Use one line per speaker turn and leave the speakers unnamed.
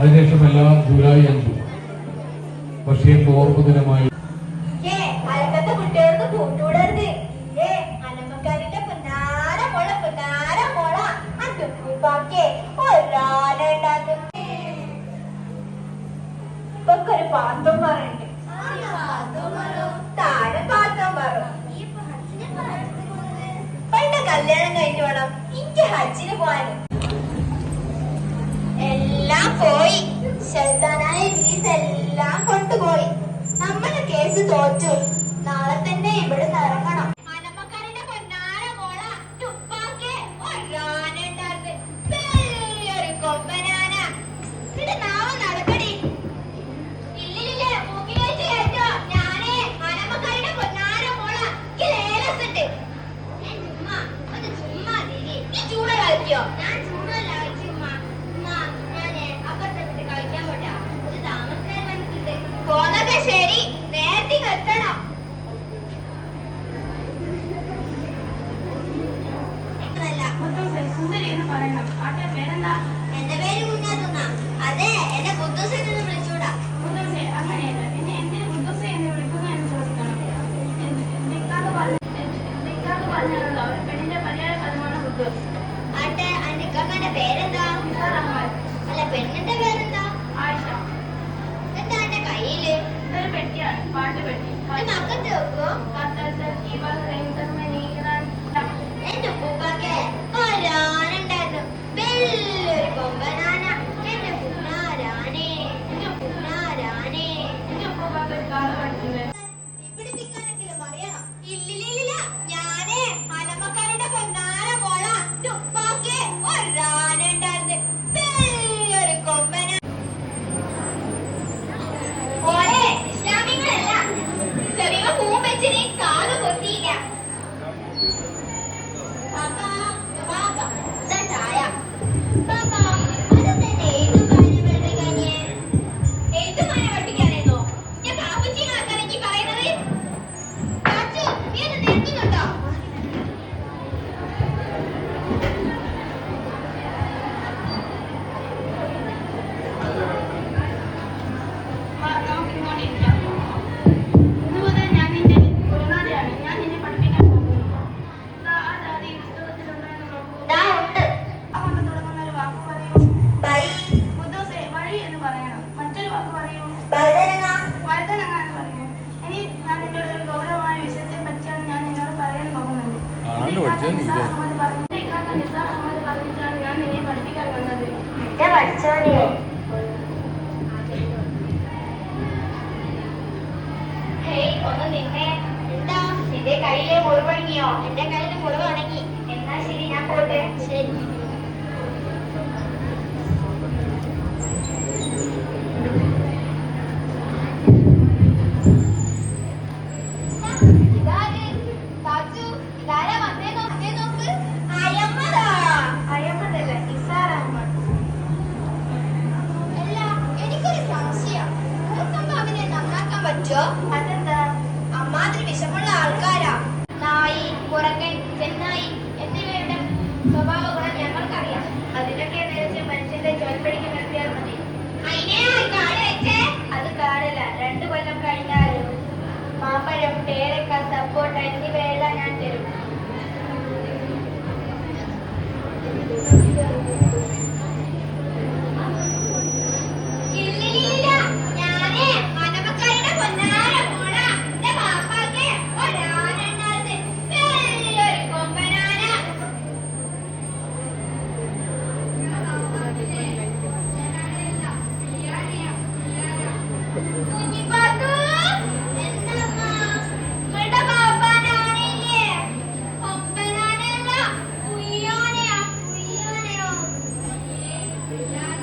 അതിനുശേഷം എല്ലാം ജൂലൈ അഞ്ചും ബഷീറിന്റെ ഓർമ്മ ദിനമായി
കല്യാണം കഴിഞ്ഞു വേണം. എനിക്ക് ഹജ്ജിന് പോകാനും എല്ലാം പോയി. ശൈതാനായ ഇബ്ലീസ് എല്ലാം കൊണ്ടുപോയി. നമ്മൾ കേസ് തോറ്റു.
നൽകുന്നു പെണ്ണിന്റെ മലയാള പദമാണ് ഉറുദു
ആട്ടെ അന്റെ കമ്മന്റെ പേരെന്താ? റഹ്മാൻ അല്ല പെണ്ണിന്റെ പേരെന്താ?
ആയിഷ.
എന്താ അന്റെ കയ്യിൽ?
ഒരു പെട്ടിയാണ് പാട്ട് പെട്ടി.
മക്കത്ത് വെക്കോ?
പഠിച്ചത്
ഞാൻ
പഠിച്ചോനെ ഹേയ് ഒന്ന് നിന്നെ എന്താ നിന്റെ കയ്യിലെ മുറിവഴങ്ങിയോ എന്റെ സ്വഭാവ ഗുണം ഞങ്ങൾക്കറിയാം. അതിനൊക്കെ നേരിച്ച് മനുഷ്യന്റെ ജോലിപ്പടിക്ക് നിർത്തിയാൽ മതി. അത് കാടില്ല. രണ്ടു കൊല്ലം കഴിഞ്ഞാലും മാമ്പഴം പേരക്ക സപ്പോർട്ട് എന്നിവ Amen.